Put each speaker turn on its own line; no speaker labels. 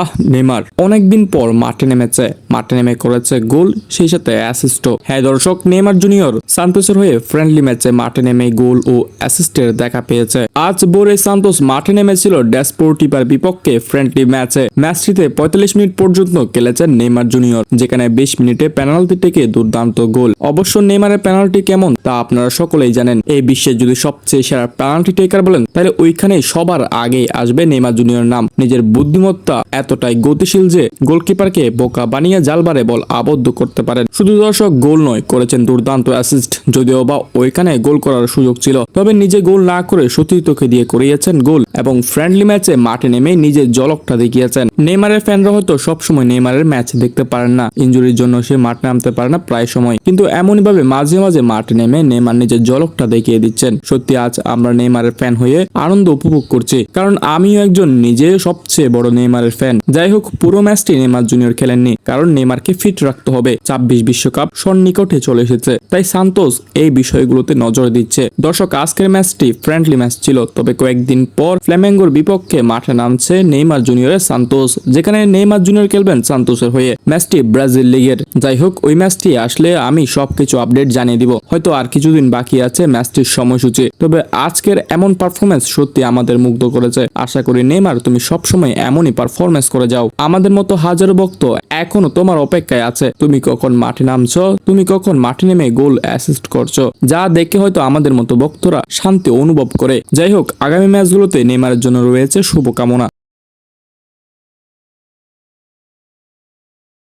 আহ Neymar অনেকদিন পর মাঠে নেমেছে। মাঠে নেমে করেছে গোল, সেই সাথে অ্যাসিস্টও হ্যাঁ দর্শক নেমার জুনিয়র সান্তোসের হয়ে ফ্রেন্ডলি ম্যাচে মাঠে নেমে গোল ও অ্যাসিস্টের দেখা পেয়েছে। আজ বোরে সান্তোস মাঠে নেমেছিল ড্যাসপোর্টিপার বিপক্ষে ফ্রেন্ডলি ম্যাচে ম্যাচটিতে পঁয়তাল্লিশ মিনিট পর্যন্ত খেলেছেন নেইমার জুনিয়র, যেখানে বিশ মিনিটে পেনাল্টি থেকে দুর্দান্ত গোল। অবশ্য নেইমারের পেনাল্টি কেমন, তা আপনারা সকলেই জানেন। এই বিশ্বে যদি সবচেয়ে সেরা পেনাল্টি টেকার বলেন, তাহলে ওইখানে সবার আগে আসবে নেমার জুনিয়র নাম। নিজের বুদ্ধিমত্তা এতটাই গতিশীল যে গোলকিপারকে বোকা বানিয়ে জালবারে বল আবদ্ধ করতে পারেন। শুধু দর্শক গোল নয়, করেছেন দুর্দান্ত অ্যাসিস্ট যদিও বা ওইখানে গোল করার সুযোগ ছিল। তবে নিজে গোল না করে সতীর্থকে দিয়ে করিয়েছেন গোল এবং ফ্রেন্ডলি ম্যাচে মাঠে নেমে নিজের জলকটা দেখিয়েছেন। নেইমারের ফ্যানরা হয়তো সবসময় নেইমারের ম্যাচ দেখতে পারেন না। ইঞ্জুরির জন্য সে মাঠে নামতে পারে না প্রায় সময়। কিন্তু এমনই ভাবে মাঝে মাঝে মাঠে নেমে নেইমার নিজের জলকটা দেখিয়ে দিচ্ছেন। সত্যি আজ আমরা নেইমারের ফ্যান হয়ে আনন্দ উপভোগ করছি। কারণ আমিও একজন নিজে সবচেয়ে বড় নেইমারের ফ্যান যাই হোক, পুরো ম্যাচটি নেইমার জুনিয়র খেলেননি। কারণ নেইমারকে ফিট রাখতে হবে। ছাব্বিশ বিশ্বকাপ সন্নিকটে চলে এসেছে। তাই সান্তোস এই বিষয়গুলোতে নজর দিচ্ছে। দর্শক আজকের ম্যাচটি ফ্রেন্ডলি ম্যাচ ছিল, তবে কয়েকদিন পর ফ্ল্যামেঙ্গোর বিপক্ষে মাঠে নামছে নেইমার জুনিয়রের সান্তোস, যেখানে নেইমার জুনিয়র খেলবেন সান্তোসের হয়ে ম্যাচটি ব্রাজিল লিগের। যাই হোক ওই ম্যাচটি আসলে আমি সবকিছু আপডেট জানিয়ে দিব, হয়তো আর কিছুদিন বাকি আছে ম্যাচটির সময়সূচি। তবে আজকের এমন পারফরমেন্স সত্যি আমাদের মুগ্ধ করেছে। আশা করি নেইমার, তুমি সবসময় এমনই পারফরমেন্স করে যাও। আমাদের মতো হাজারো ভক্ত এখনও তোমার অপেক্ষায় আছে। তুমি কখন মাঠে নামছো? তুমি কখন মাঠে নেমে গোল অ্যাসিস্ট করছ? যা দেখে হয়তো আমাদের মতো ভক্তরা শান্তি অনুভব করে। যাই হোক আগামী ম্যাচগুলোতে নেইমারের জন্য রয়েছে শুভকামনা।